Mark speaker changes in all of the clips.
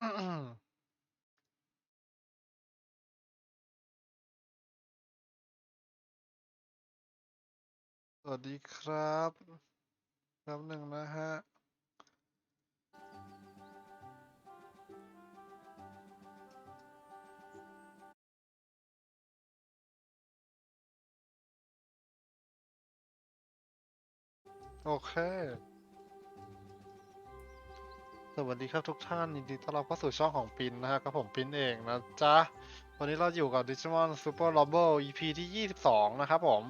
Speaker 1: อืมสวัสดีครับ แป๊บหนึ่งนะฮะโอเค วัสดีครับทุกท่านยินดีต้อนรับเข้าสู่ช่องของปินนะฮะกับผมปินเองนะจ๊ะ วันนี้เราอยู่กับ Digimon Super Rumble EP ที่ 22 นะครับผม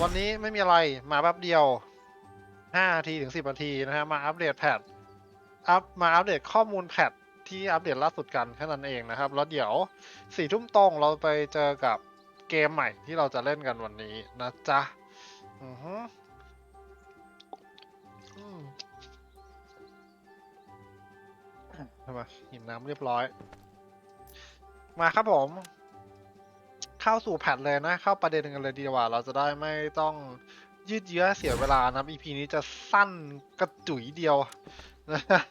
Speaker 1: วันนี้ไม่มีอะไรมาแป๊บเดียว 5 นาทีถึง 10 นาทีนะฮะ มาอัปเดตแพทอัพมาอัปเดตข้อมูลแพทที่อัปเดตล่าสุดกันแค่นั้นเองนะครับ แล้วเดี๋ยวสี่ทุ่มตรงเราไปเจอกับเกมใหม่ที่เราจะเล่นกันวันนี้นะจ๊ะอือฮึ ทำไมหินน้ำเรียบร้อย มาครับผม เข้าสู่แพทเลยนะ เข้าประเด็นกันเลยดีกว่า เราจะได้ไม่ต้องยืดเยื้อเสียเวลานะ EP นี้จะสั้นกระจุยเดียวนะฮะ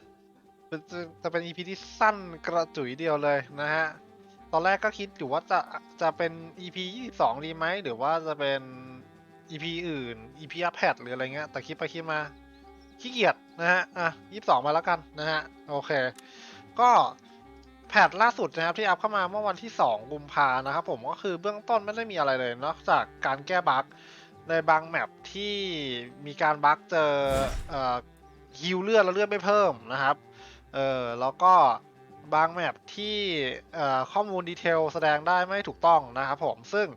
Speaker 1: จะจะเป็น EP ที่สั้นกระจุยเดียวเลยนะฮะ ตอนแรกก็คิดอยู่ว่าจะจะเป็น EP 22 ดีไหม หรือว่าจะเป็น EP อื่น EP อัพแพทหรืออะไรเงี้ย แต่คิดไปคิดมา ขี้เกียจนะฮะ อะ22มาแล้วกันนะฮะ โอเค ก็แพทล่าสุดนะครับที่อัพเข้ามาเมื่อวันที่ 2 กุมภานะครับผมก็คือเบื้องต้นไม่ได้มีอะไรเลยนอกจากการแก้บั๊กในบางแมปที่มีการบั๊กเจอเอ่อฮิวเลือดแล้วเลือดไม่เพิ่มนะครับ เออแล้วก็บางแมปที่ข้อมูลดีเทลแสดงได้ไม่ถูกต้องนะครับผม ซึ่ง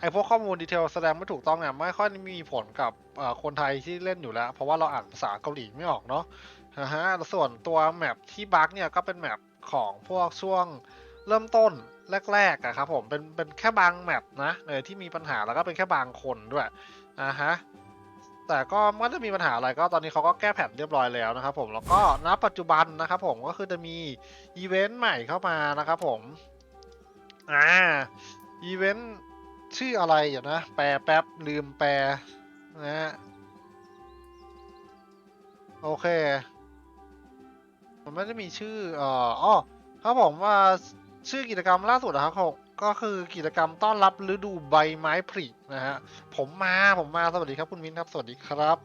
Speaker 1: ไอพวกข้อมูลดีเทลแสดงไม่ถูกต้องเนี่ยไม่ค่อยมีผลกับ คนไทยที่เล่นอยู่แล้ว เพราะว่าเราอ่านภาษาเกาหลีไม่ออกเนาะนะฮะส่วนตัวแมปที่บั๊กเนี่ยก็เป็นแมปของพวกช่วงเริ่มต้นแรกๆอะครับผมเป็นเป็นแค่บางแมปนะเออที่มีปัญหาแล้วก็เป็นแค่บางคนด้วยอ่าฮะแต่ก็ไม่ได้มีปัญหาอะไรก็ตอนนี้เขาก็แก้แผนเรียบร้อยแล้วนะครับผมแล้วก็ณปัจจุบันนะครับผมก็คือจะมีอีเวนต์ใหม่เข้ามานะครับผมอ่าอีเวนต์ชื่ออะไรอยู่นะ แปลแป๊บลืมแปล นะฮะโอเค มันไม่ได้มีชื่อเอ่ออ๋อครับผมว่าชื่อกิจกรรมล่าสุดนะครับผมก็คือกิจกรรมต้อนรับฤดูใบไม้ผลินะฮะผมมาผมมาสวัสดีครับคุณมิ้นครับ สวัสดีครับ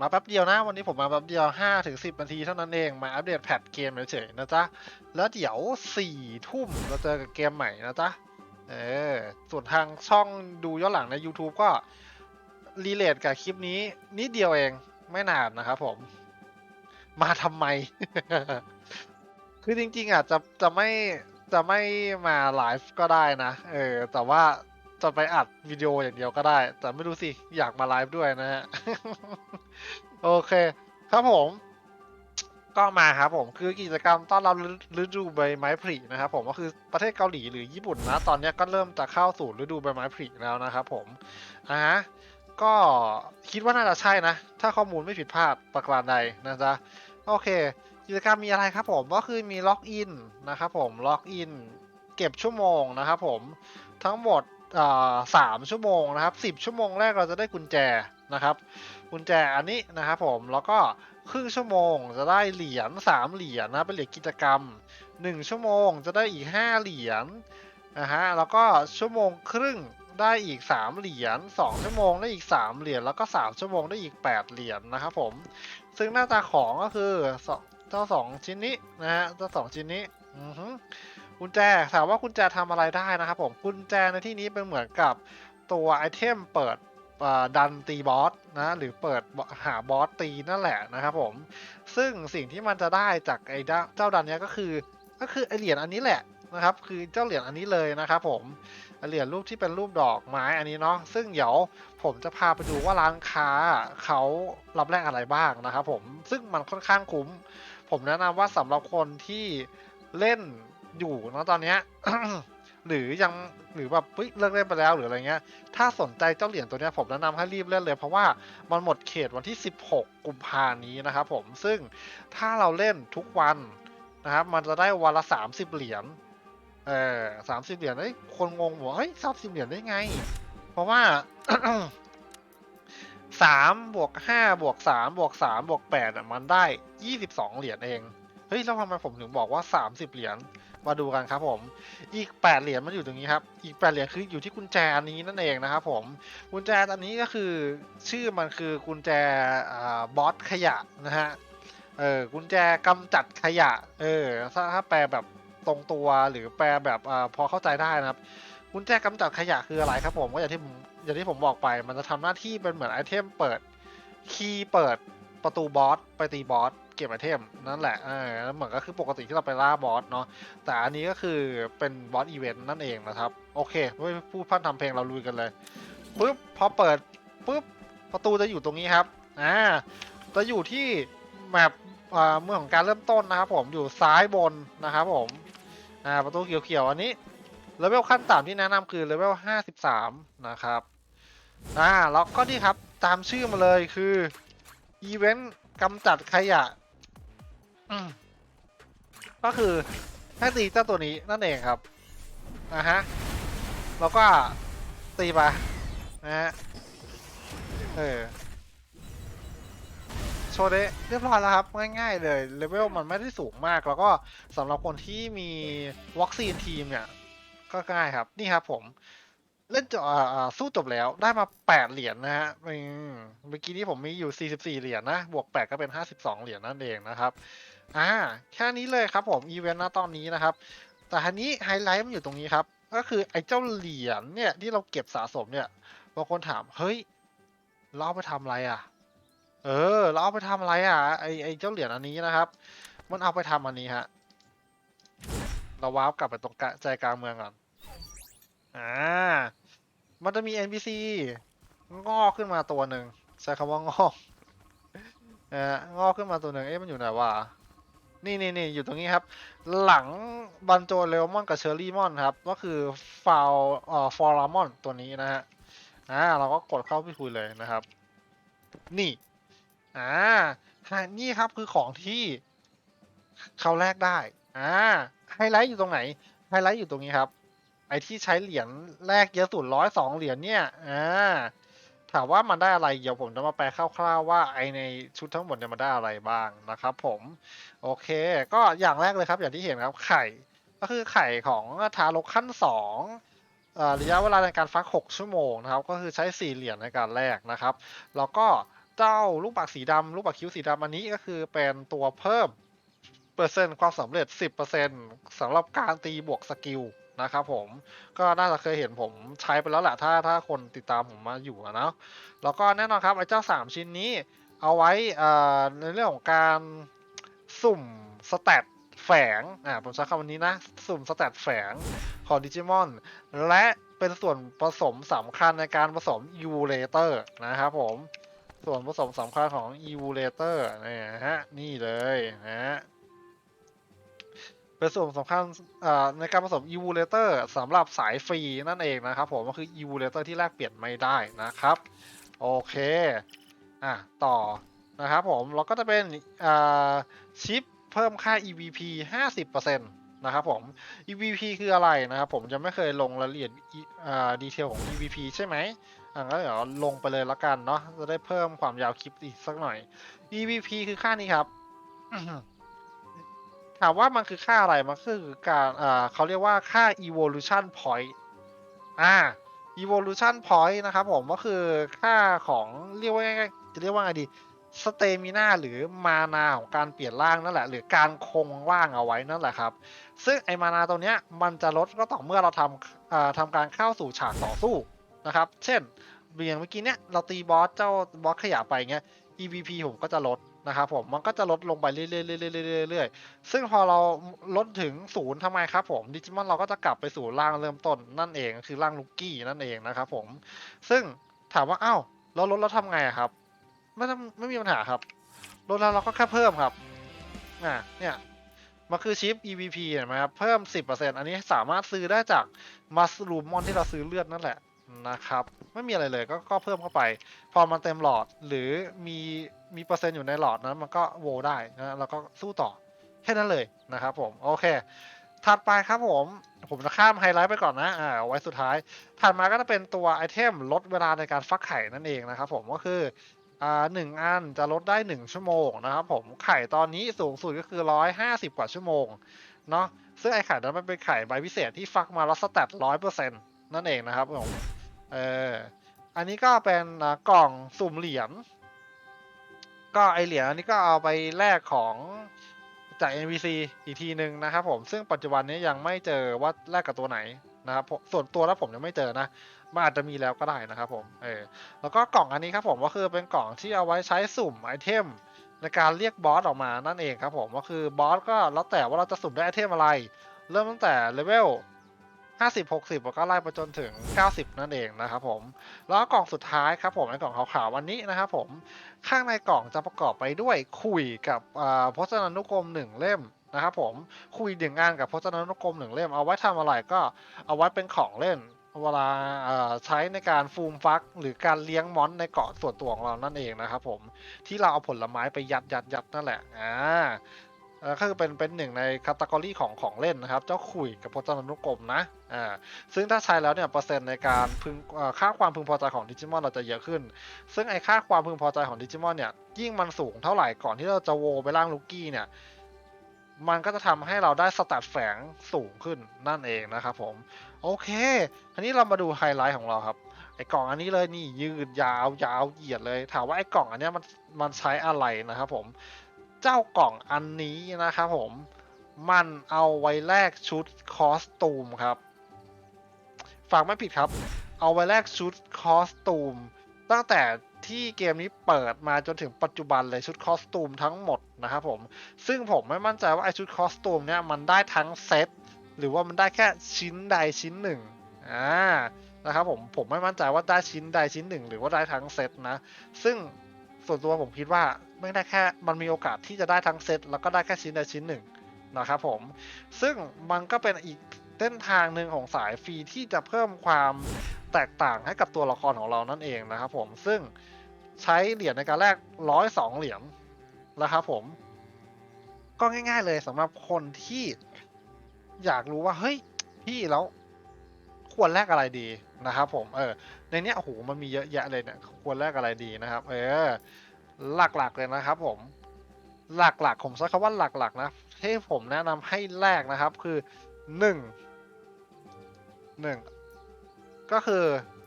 Speaker 1: มาแป๊บเดียวนะวันนี้ผมมาแป๊บเดียวห้าถึงสิบนาทีเท่านั้นเองมาอัปเดตแพทเกมเฉยๆนะจ๊ะ แล้วเดี๋ยวสี่ทุ่มเราเจอกับเกมใหม่นะจ๊ะเออส่วนทางช่องดูย้อนหลังใน YouTube ก็ รีเลทกับคลิปนี้นิดเดียวเองไม่นานนะครับผม มาทำไม คือจริง ๆอะจะจะไม่จะไม่มาไลฟ์ก็ได้นะ เออ แต่ว่าจะไปอัดวิดีโออย่างเดียวก็ได้ แต่ไม่รู้สิ อยากมาไลฟ์ด้วยนะฮะ โอเค ครับผม ก็มาครับผม คือกิจกรรมต้อนรับฤดูใบไม้ผลินะครับผมก็คือประเทศเกาหลีหรือญี่ปุ่นนะ ตอนนี้ก็เริ่มจะเข้าสู่ฤดูใบไม้ผลิแล้วนะครับผมอ่าฮะ ก็คิดว่าน่าจะใช่นะ ถ้าข้อมูลไม่ผิดพลาดประการใดนะจ๊ะ โอเค กิจกรรมมีอะไรครับผม ก็คือมีล็อกอินนะครับผม ล็อกอิน เก็บชั่วโมงนะครับผม ทั้งหมดอ่าสามชั่วโมงนะครับสิบชั่วโมงแรกเราจะได้กุญแจนะครับ กุญแจอันนี้นะครับผม แล้วก็ครึ่งชั่วโมงจะได้เหรียญสามเหรียญนะเป็นเหรียญกิจกรรมหนึ่งชั่วโมงจะได้อีกห้าเหรียญนะฮะ แล้วก็ชั่วโมงครึ่ง ได้อีกสามเหรียญสองชั่วโมงได้อีกสามเหรียญแล้วก็สามชั่วโมงได้อีกแปดเหรียญนะครับผม ซึ่งหน้าตาของก็คือเจ้าสองชิ้นนี้นะฮะเจ้าสองชิ้นนี้อือฮึกุญแจถามว่ากุญแจทำอะไรได้นะครับผมกุญแจในที่นี้เป็นเหมือนกับตัวไอเทมเปิดดันตีบอสนะหรือเปิดหาบอสตีนั่นแหละนะครับผมซึ่งสิ่งที่มันจะได้จากไอ้ด้าเจ้าดันเนี้ยก็คือก็คือไอเหรียญอันนี้แหละ นะครับ คือเจ้าเหรียญอันนี้เลยนะครับ ผมเหรียญรูปที่เป็นรูปดอกไม้อันนี้เนาะซึ่งเดี๋ยวผมจะพาไปดูว่าร้านค้าเขารับแลกอะไรบ้างนะครับผมซึ่งมันค่อนข้างคุ้ม ผมแนะนำว่าสำหรับคนที่เล่นอยู่นะตอนเนี้ยหรือยังหรือแบบเลิกเล่นไปแล้วหรืออะไรเงี้ย ถ้าสนใจเจ้าเหรียญตัวเนี้ยผมแนะนำให้รีบเล่นเลย เพราะว่ามันหมดเขตวันที่ 16 กุมภานี้นะครับผมซึ่งถ้าเราเล่นทุกวันนะครับมันจะได้วันละ 30 เหรียญ เออสามสิบเหรียญเฮ้ยคนงงบอกเฮ้ยสามสิบเหรียญได้ไง เพราะว่าสามบวกห้าบวกสามบวกสามบวกแปดอะมันได้ยี่สิบสองเหรียญเอง เฮ้ยแล้วทำไมผมถึงบอกว่า30เหรียญมาดูกันครับผม อีก8เหรียญมันอยู่ตรงนี้ครับ อีก8เหรียญคืออยู่ที่กุญแจอันนี้นั่นเองนะครับผมกุญแจอันนี้ก็คือชื่อมันคือกุญแจอบอสขยะนะฮะเออกุญแจกำจัดขยะ เออถ้าแปลแบบ ตรงตัวหรือแปลแบบอพอเข้าใจได้นะครับกุญแจกำจัดขยะคืออะไรครับผมก็อย่างที่ผมอย่างที่ผมบอกไป มันจะทำหน้าที่เป็นเหมือนไอเทมเปิดคีย์เปิดประตูบอสไปตีบอสเก็บไอเทมนั่นแหละเออเหมือนก็คือปกติที่เราไปล่าบอสเนาะแต่อันนี้ก็คือเป็นบอสอีเวนต์นั่นเองนะครับ โอเคไม่พูดพร่ำทำเพลงเราลุยกันเลยปุ๊บพอเปิดปุ๊บประตูจะอยู่ตรงนี้ครับอ่าจะอยู่ที่แมปเมืองของการเริ่มต้นนะครับผมอยู่ซ้ายบนนะครับผม อ่าประตูเขียวๆอันนี้เลเวลขั้นต่ำที่แนะนำคือเลเวล53 นะครับอ่าแล้วก็นี่ครับตามชื่อมาเลยคืออีเวนต์กำจัดขยะก็คือให้ตีเจ้าตัวนี้นั่นเองครับอ่าฮะแล้วก็ตีไปนะฮะเออ โชว์เดะเรียบร้อยแล้วครับ ง่ายๆเลยเลเวลมันไม่ได้สูงมาก แล้วก็สำหรับคนที่มีวัคซีนทีมเนี่ย ก็ง่ายครับ นี่ครับผม เล่นจบอ่อสู้จบแล้วได้มาแปดเหรียญนะฮะเมื่อกี้นี้ผมมีอยู่สี่สิบสี่เหรียญนะบวกแปดก็เป็นห้าสิบสองเหรียญนั่นเองนะครับ อ่า แค่นี้เลยครับผม อีเวนต์ณตอนนี้นะครับ แต่ทีนี้ไฮไลท์มันอยู่ตรงนี้ครับ ก็คือไอ้เจ้าเหรียญเนี่ยที่เราเก็บสะสมเนี่ยบางคนถามเฮ้ยเราเอาไปทำอะไรอะ เออเราเอาไปทำอะไรอะไอไอเจ้าเหรียญอันนี้นะครับ มันเอาไปทำอันนี้ฮะเราว้าวกลับไปตรงกะใจกลางเมืองก่อนอ่ามันจะมี NPC งอกขึ้นมาตัวหนึ่งใช้คำว่างอกเอองอกขึ้นมาตัวหนึ่งเอ๊ะมันอยู่ไหนวะนี่นี่นี่อยู่ตรงนี้ครับ หลังบันโจเลมอนกับเชอร์รี่มอนครับ ก็คือฟาวเอ่อฟอรามอนตัวนี้นะฮะอ่าเราก็กดเข้าไปคุยเลยนะครับ นี่ อ่านี่ครับคือของที่เขาแลกได้อ่าไฮไลท์อยู่ตรงไหนไฮไลท์อยู่ตรงนี้ครับ ไอที่ใช้เหรียญแรกเยอะสุดร้อยสองเหรียญเนี่ยอ่าถามว่ามันได้อะไรเดี๋ยวผมจะมาแปลคร่าวๆว่าไอในชุดทั้งหมดเนี่ยมันได้อะไรบ้างนะครับผม โอเค ก็อย่างแรกเลยครับ อย่างที่เห็นครับไข่ ก็คือไข่ของทารกขั้นสองอ่อระยะเวลาในการฟัก 6 ชั่วโมงนะครับ ก็คือใช้สี่เหรียญในการแลกนะครับ แล้วก็ เจ้าลูกปักสีดำลูกปักคิ้วสีดำอันนี้ก็คือเป็นตัวเพิ่มเปอร์เซ็นต์ความสำเร็จ 10%สำหรับการตีบวกสกิลนะครับผมก็น่าจะเคยเห็นผมใช้ไปแล้วแหละถ้าถ้าคนติดตามผมมาอยู่นะแล้วก็แน่นอนครับไอ้เจ้า 3 ชิ้นนี้เอาไว้อ่อในเรื่องของการสุ่มสแตทแฝงอ่าผมใช้คำวันนี้นะ สุ่มสแตทแฝงของดิจิมอนและเป็นส่วนผสมสำคัญในการผสมยูเลเตอร์นะครับผม ส่วนผสมสำคัญของ e v u l a t o r นี่นะฮะ นี่เลยนะฮะเป็นส่วนสำคัญอ่าในการผสม e v u l a t o r สำหรับสายฟรีนั่นเองนะครับผมก็คือ e v u l a t o r ที่แลกเปลี่ยนไม่ได้นะครับ โอเค อะ ต่อนะครับผมเราก็จะเป็นอ่าชิปเพิ่มค่า EVP 50%นะครับผม EVP คืออะไรนะครับผมจะไม่เคยลงรายละเอียดอ่าดีเทลของ EVP ใช่ไหม อะงั้นเดี๋ยวลงไปเลยละกันเนาะจะได้เพิ่มความยาวคลิปอีกสักหน่อย EVP คือค่านี้ครับถามว่ามันคือค่าอะไร มันคือการอ่าเขาเรียกว่าค่า evolution point อ่า evolution point นะครับผมก็คือค่าของเรียกว่าจะเรียกว่าไงดีสเตมินาหรือมานาของการเปลี่ยนร่างนั่นแหละ หรือการคงร่างเอาไว้นั่นแหละครับ ซึ่งไอมานาตัวเนี้ยมันจะลดก็ต่อเมื่อเราทำอ่าทำการเข้าสู่ฉากต่อสู้ นะครับ เช่นอย่างเมื่อกี้เนี้ยเราตีบอสเจ้าบอสขยะไปเงี้ย EVP ผมก็จะลดนะครับผมมันก็จะลดลงไปเรื่อยๆๆๆซึ่งพอเราลดถึงศูนย์ทำไมครับผมดิจิมอนเราก็จะกลับไปสู่ร่างเริ่มต้นนั่นเองคือร่างลูกกี้นั่นเองนะครับผมซึ่งถามว่าอ้าวเราลดแล้วทำไงครับไม่ไม่มีปัญหาครับลดแล้วเราก็แค่เพิ่มครับอ่าเนี่ยมันคือชิป EVP เห็นไหมครับเพิ่ม 10%อันนี้สามารถซื้อได้จากมัสลูมอนที่เราซื้อเลือดนั่นแหละ นะครับ ไม่มีอะไรเลยก็ก็เพิ่มเข้าไป พอมันเต็มหลอดหรือมีมีเปอร์เซ็นต์อยู่ในหลอดนั้นมันก็โวได้นะแล้วก็สู้ต่อแค่นั้นเลยนะครับผม โอเค ถัดไปครับผม ผมจะข้ามไฮไลท์ไปก่อนนะอ่าเอาไว้สุดท้าย ถัดมาก็จะเป็นตัวไอเทมลดเวลาในการฟักไข่นั่นเองนะครับผมก็คืออ่าหนึ่งอันจะลดได้หนึ่งชั่วโมงนะครับผมไข่ตอนนี้สูงสุดก็คือร้อยห้าสิบกว่าชั่วโมงเนาะซึ่งไอไข่นั้นมันเป็นไข่ใบพิเศษที่ฟักมาแล้วสแตทร้อยเปอร์เซ็นต์นั่นเองนะครับผม เออ อันนี้ก็เป็นกล่องสุ่มเหรียญ ก็ไอเหรียญอันนี้ก็เอาไปแลกของจาก NPC อีกทีหนึ่งนะครับผม ซึ่งปัจจุบันนี้ยังไม่เจอว่าแลกกับตัวไหนนะครับผมส่วนตัวแล้วผมยังไม่เจอนะมันอาจจะมีแล้วก็ได้นะครับผม เออ แล้วก็กล่องอันนี้ครับผมก็คือเป็นกล่องที่เอาไว้ใช้สุ่มไอเทมในการเรียกบอสออกมานั่นเองครับผม ก็คือบอสก็แล้วแต่ว่าเราจะสุ่มได้ไอเทมอะไร เริ่มตั้งแต่เลเวล 50 60แล้วก็ไล่ไปจนถึง 90 นั่นเองนะครับผม แล้วกล่องสุดท้ายครับผมในกล่องขาวๆวันนี้นะครับผม ข้างในกล่องจะประกอบไปด้วยคุยกับอ่าพจนานุกรมหนึ่งเล่มนะครับผมคุยหนึ่งงานกับพจนานุกรมหนึ่งเล่มเอาไว้ทำอะไรก็เอาไว้เป็นของเล่นเวลาอ่อใช้ในการฟูมฟัก หรือการเลี้ยงมอนในเกาะส่วนตัวของเรานั่นเองนะครับผมที่เราเอาผลไม้ไปยัดยัดยัดนั่นแหละอ่า ก็คือเป็นเป็นหนึ่งในคัตตากรีของของเล่นนะครับ เจ้าขุยกับพจนานุกรมนะอ่าซึ่งถ้าใช้แล้วเนี่ยเปอร์เซ็นต์ในการพึงค่าความพึงพอใจของดิจิมอนเราจะเยอะขึ้น ซึ่งไอค่าความพึงพอใจของดิจิมอนเนี่ยยิ่งมันสูงเท่าไหร่ก่อนที่เราจะโวไปล่างลูกี้เนี่ยมันก็จะทำให้เราได้สแตทแฝงสูงขึ้นนั่นเองนะครับผม โอเคอันนี้เรามาดูไฮไลท์ของเราครับ ไอ้กล่องอันนี้เลยนี่ยืดยาวยาวเหยียดเลย ถามว่าไอ้กล่องอันเนี้ยมันมันใช้อะไรนะครับผม เจ้ากล่องอันนี้นะครับผมมันเอาไว้แลกชุดคอสตูมครับฟังไม่ผิดครับ เอาไว้แลกชุดคอสตูม ตั้งแต่ที่เกมนี้เปิดมาจนถึงปัจจุบันเลยชุดคอสตูมทั้งหมดนะครับผม ซึ่งผมไม่มั่นใจว่าไอชุดคอสตูมเนี่ยมันได้ทั้งเซตหรือว่ามันได้แค่ชิ้นใดชิ้นหนึ่งอ่านะครับผมผมไม่มั่นใจว่าได้ชิ้นใดชิ้นหนึ่ง หรือว่าได้ทั้งเซตนะ ซึ่ง ส่วนตัวผมคิดว่าไม่ได้แค่มันมีโอกาสที่จะได้ทั้งเซตแล้วก็ได้แค่ชิ้นใดชิ้นหนึ่งนะครับผม ซึ่งมันก็เป็นอีกเส้นทางหนึ่งของสายฟรีที่จะเพิ่มความแตกต่างให้กับตัวละครของเรานั่นเองนะครับผมซึ่งใช้เหรียญในการแลกร้อยสองเหรียญนะครับผม ก็ง่าย ๆ เลยสำหรับคนที่อยากรู้ว่าเฮ้ยพี่แล้ว ควรแลกอะไรดีนะครับผมเออในเนี้ยโอ้โหมันมีเยอะแยะเลยเนี่ยควรแลกอะไรดีนะครับ เออ หลักๆเลยนะครับผมหลักๆผมใช้คำว่าหลักๆนะที่ผมแนะนำให้แลกนะครับคือหนึ่งหนึ่งก็คือ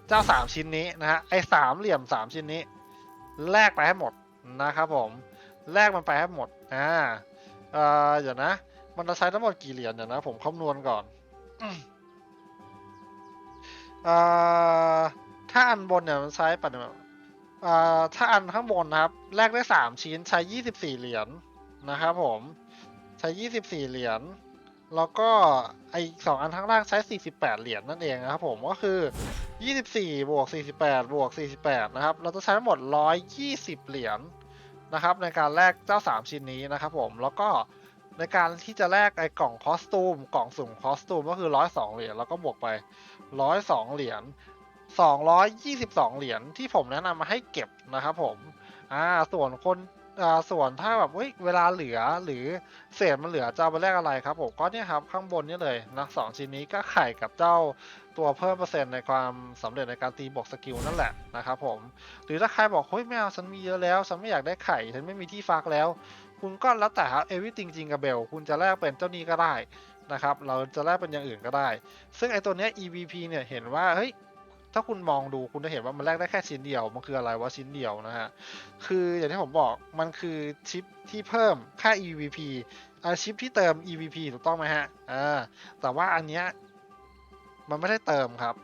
Speaker 1: เจ้าสามชิ้นนี้นะฮะไอ้สามเหลี่ยมสามชิ้นนี้ แลกไปให้หมดนะครับผมแลกมันไปให้หมดอ่าเออเดี๋ยวนะ มันจะใช้ทั้งหมดกี่เหรียญเดี๋ยวนะ ผมคำนวณก่อน อืมเอ่อถ้าอันบนเนี่ยมันใช้ปัดเอ่อถ้าอันข้างบนนะครับ แลกได้สามชิ้นใช้ยี่สิบสี่เหรียญนะครับผมใช้ยี่สิบสี่เหรียญแล้วก็ไอสองอันข้างล่างใช้สี่สิบแปดเหรียญนั่นเองนะครับผมก็คือยี่สิบสี่บวกสี่สิบแปดบวกสี่สิบแปดนะครับ เราจะใช้ทั้งหมดร้อยยี่สิบเหรียญนะครับ ในการแลกเจ้า3ชิ้นนี้นะครับผมแล้วก็ในการที่จะแลกไอ้กล่องคอสตูม กล่องสุ่มคอสตูมก็คือ102เหรียญแล้วก็บวกไป 102เหรียญ222เหรียญที่ผมแนะนำมาให้เก็บนะครับผมอ่าส่วนคนอ่าส่วนถ้าแบบเฮ้ยเวลาเหลือหรือเศษมันเหลือจะเอาไปแลกอะไรครับผมก็เนี่ยครับข้างบนนี่เลยนะสองชิ้นนี้ก็ไข่กับเจ้าตัวเพิ่มเปอร์เซ็นต์ในความสำเร็จในการตีบวกสกิลนั่นแหละนะครับผมหรือถ้าใครบอกเฮ้ยไม่เอาฉันมีเยอะแล้วฉันไม่อยากได้ไข่ฉันไม่มีที่ฟักแล้ว คุณก็แล้วแต่ครับเอวิติงจริงกับเบลคุณจะแลกเป็นเจ้านี้ก็ได้ นะครับ เราจะแลกเป็นอย่างอื่นก็ได้ ซึ่งไอตัวเนี้ย EVP เนี่ยเห็นว่าเฮ้ยถ้าคุณมองดูคุณจะเห็นว่ามันแลกได้แค่ชิ้นเดียว มันคืออะไรว่าชิ้นเดียวนะฮะ คืออย่างที่ผมบอกมันคือชิปที่เพิ่มค่า EVP อาชิปที่เติม EVP ถูกต้องไหมฮะอ่าแต่ว่าอันเนี้ยมันไม่ได้เติมครับ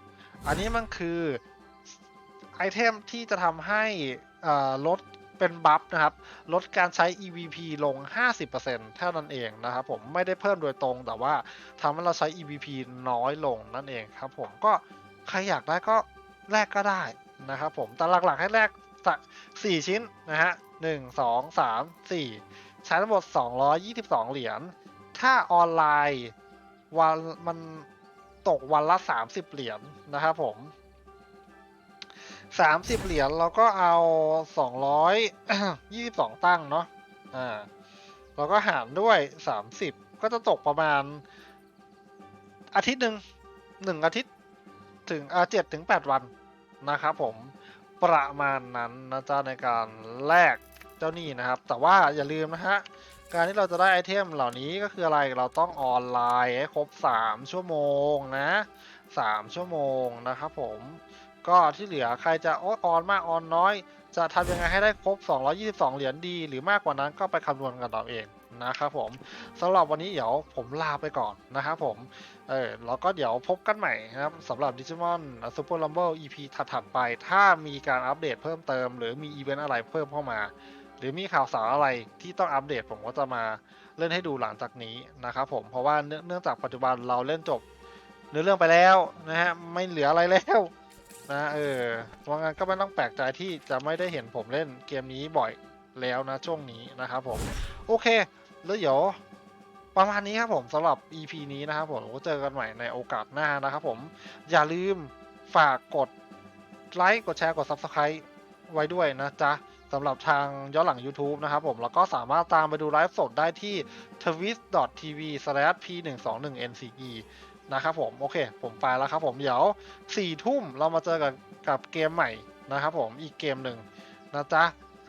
Speaker 1: อันนี้มันคือไอเทมที่จะทำให้อ่าลด เป็นบัฟนะครับ ลดการใช้ EVP ลง 50%เท่านั้นเองนะครับผมไม่ได้เพิ่มโดยตรง แต่ว่าทำให้เราใช้ EVP น้อยลงนั่นเองครับผมก็ใครอยากได้ก็แลกก็ได้นะครับผมแต่หลักๆให้แลกสี่ชิ้นนะฮะหนึ่งสองสามสี่ใช้ทั้งหมด 222 เหรียญ ถ้าออนไลน์วันมันตกวันละ 30 เหรียญนะครับผม 30เหรียญเราก็เอา222ตั้งเนาะอ่าเราก็หารด้วย30ก็จะตกประมาณ อาทิตย์หนึ่งหนึ่งอาทิตย์ถึงเจ็ดถึงแปดวันนะครับผมประมาณนั้นนะจ๊ะในการแลกเจ้าหนี้นะครับ แต่ว่าอย่าลืมนะฮะการที่เราจะได้ไอเทมเหล่านี้ก็คืออะไรเราต้องออนไลน์ให้ครบ 3 ชั่วโมงนะ 3 ชั่วโมงนะครับผม ก็ที่เหลือใครจะอออนมากออนน้อย จะทำยังไงให้ได้ครบ 222 เหรียญดี หรือมากกว่านั้นก็ไปคำนวณกันเอาเองนะครับผมสำหรับวันนี้เดี๋ยวผมลาไปก่อนนะครับผม เออแล้วก็เดี๋ยวพบกันใหม่นะครับสำหรับ Digimon Super Rumble EP ถัดๆไป ถ้ามีการอัปเดตเพิ่มเติม หรือมีอีเวนต์อะไรเพิ่มเข้ามา หรือมีข่าวสารอะไรที่ต้องอัปเดตผมก็จะมาเล่นให้ดูหลังจากนี้นะครับผมเพราะว่าเนื่องจากปัจจุบันเราเล่นจบเนื้อเรื่องไปแล้วนะฮะไม่เหลืออะไรแล้ว นะเออเพราะงั้นก็ไม่ต้องแปลกใจที่จะไม่ได้เห็นผมเล่นเกมนี้บ่อยแล้วนะช่วงนี้นะครับผม โอเค แล้วเดี๋ยวประมาณนี้ครับผมสำหรับ EP นี้นะครับผมเจอกันใหม่ในโอกาสหน้านะครับผมอย่าลืมฝากกดไลค์กดแชร์กด Subscribe ไว้ด้วยนะจ๊ะสำหรับทางย้อนหลัง YouTube นะครับผม แล้วก็สามารถตามไปดูไลฟ์สดได้ที่ twist.tv/p121nce นะครับผมโอเค ผมไปแล้วครับผมเดี๋ยว4ทุ่มเรามาเจอกับกับเกมใหม่นะครับผมอีกเกมหนึ่งนะจ๊ะ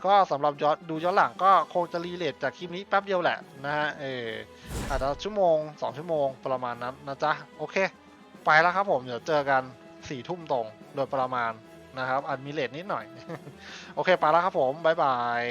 Speaker 1: ก็สำหรับย้อนดูย้อนหลังก็คงจะรีเลทจากคลิปนี้แป๊บเดียวแหละนะฮะเอออาจจะชั่วโมง 2 ชั่วโมงประมาณนั้นนะจ๊ะโอเค ไปแล้วครับผมเดี๋ยวเจอกัน4ี่ทุ่มตรงโดยประมาณนะครับอันมีเลทนิดหน่อย โอเค ไปแล้วครับผม บ๊ายบาย